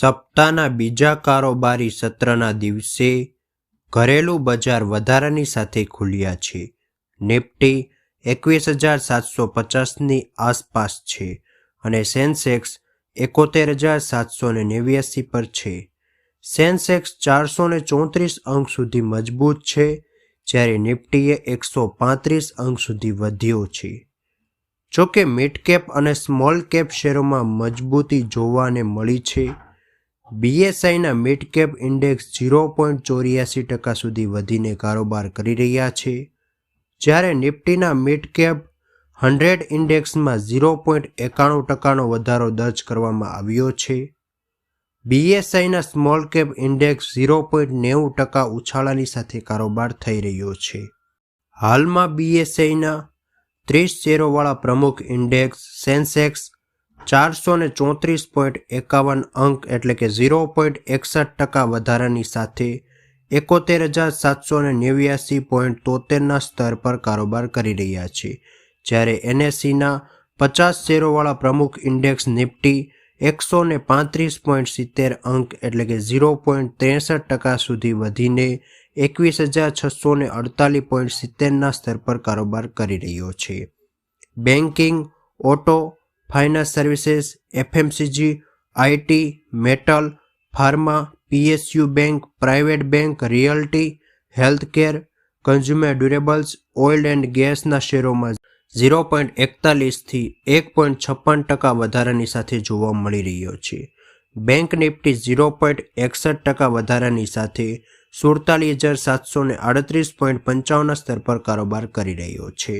સપ્તાહના બીજા કારોબારી સત્રના દિવસે ઘરેલું બજાર વધારાની સાથે ખુલ્યા છે. નિફ્ટી એકવીસ હજાર સાતસો પચાસની આસપાસ છે અને સેન્સેક્સ એકોતેર હજાર સાતસો ને નેવ્યાસી પર છે. સેન્સેક્સ ચારસો ને ચોત્રીસ અંક સુધી મજબૂત છે, જ્યારે નિફ્ટીએ એકસો પાંત્રીસ અંક સુધી વધ્યો છે. જોકે મિડકેપ અને સ્મોલ કેપ શેરોમાં મજબૂતી જોવાને મળી છે. બીએસઆઈના mid cap index zero point ચોર્યાસી ટકા સુધી વધીને કારોબાર કરી રહ્યા છે. જ્યારે નિફ્ટીના મિડ કેપ હંડ્રેડ ઇન્ડેક્સમાં ઝીરો પોઈન્ટ એકાણું ટકાનો વધારો દર્જ કરવામાં આવ્યો છે. બીએસઆઈના small cap index zero point નેવું ટકા ઉછાળાની સાથે કારોબાર થઈ રહ્યો છે. હાલમાં બીએસઆઈના ત્રીસ શેરોવાળા પ્રમુખ ઇન્ડેક્સ સેન્સેક્સ ચારસો ને ચોત્રીસ પોઈન્ટ એકાવન અંક એટલે કે ઝીરો પોઈન્ટ એકસઠ ટકા વધારાની સાથે એકોતેર હજાર સાતસો ને નેવ્યાસી પોઈન્ટ તોતેરના સ્તર પર કારોબાર કરી રહ્યા છે. જ્યારે એનએસસીના પચાસ શેરોવાળા પ્રમુખ ઇન્ડેક્સ નિફ્ટી એકસો ને પાંત્રીસ પોઈન્ટ સિત્તેર અંક એટલે કે ઝીરો પોઈન્ટ ત્રેસઠ ટકા સુધી વધીને એકવીસ હજાર છસો ને અડતાલીસ પોઈન્ટ સિત્તેરના સ્તર પર કારોબાર કરી રહ્યો છે. Banking, auto finance services, FMCG IT metal, pharma PSU bank, private bank, realty, healthcare, consumer durables, oil and ગેસના શેરોમાં ઝીરો પોઈન્ટ એકતાલીસથી એક પોઈન્ટ છપ્પન ટકા વધારાની સાથે જોવા મળી રહ્યો છે. બેંક નિફ્ટી ઝીરો પોઈન્ટ એકસઠ ટકા વધારાની સાથે સુડતાલીસ હજાર સાતસો ને આડત્રીસ પોઈન્ટ પંચાવનના સ્તર પર કારોબાર કરી રહ્યો છે.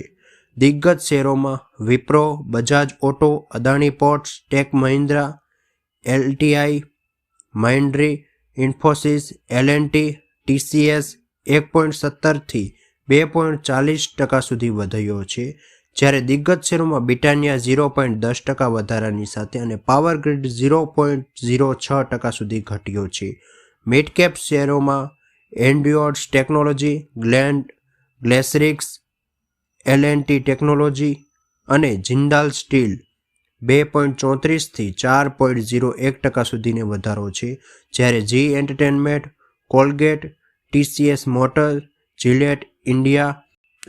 દિગ્ગજ શેરોમાં Wipro, Bajaj Auto, Adani Ports, Tech Mahindra, LTI Mindtree Infosys, LNT, TCS એક પોઈન્ટ સત્તરથી બે પોઈન્ટ ચાલીસ ટકા સુધી વધ્યો છે, જ્યારે દિગ્ગજ શેરોમાં બ્રિટાનિયા ઝીરો પોઈન્ટ દસ ટકા વધારાની સાથે અને power grid zero point zero છ ટકા સુધી ઘટ્યો છે. મિડકેપ શેરોમાં એન્ડ્યોર્ડ્સ ટેકનોલોજી, ગ્લેન્ડ, ગ્લેસરિક્સ એલએનટી ટેકનોલોજી અને જિંદાલ સ્ટીલ બે પોઈન્ટ ચોત્રીસથી ચાર પોઈન્ટ ઝીરો એક ટકા સુધીને વધારો છે. જ્યારે Zee entertainment, Colgate TCS motor, Gillette India,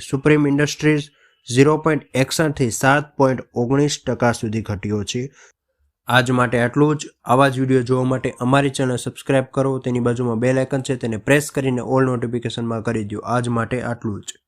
Supreme Industries zero point એકસઠથી સાત પોઈન્ટ ઓગણીસ ટકા સુધી ઘટ્યો છે. આજ માટે આટલું જ. આવા જ વીડિયો જોવા માટે અમારી ચેનલ સબસ્ક્રાઇબ કરો. તેની બાજુમાં બેલ આઇકન છે, તેને પ્રેસ કરીને ઓલ નોટિફિકેશનમાં કરી દો આજ માટે આટલું જ.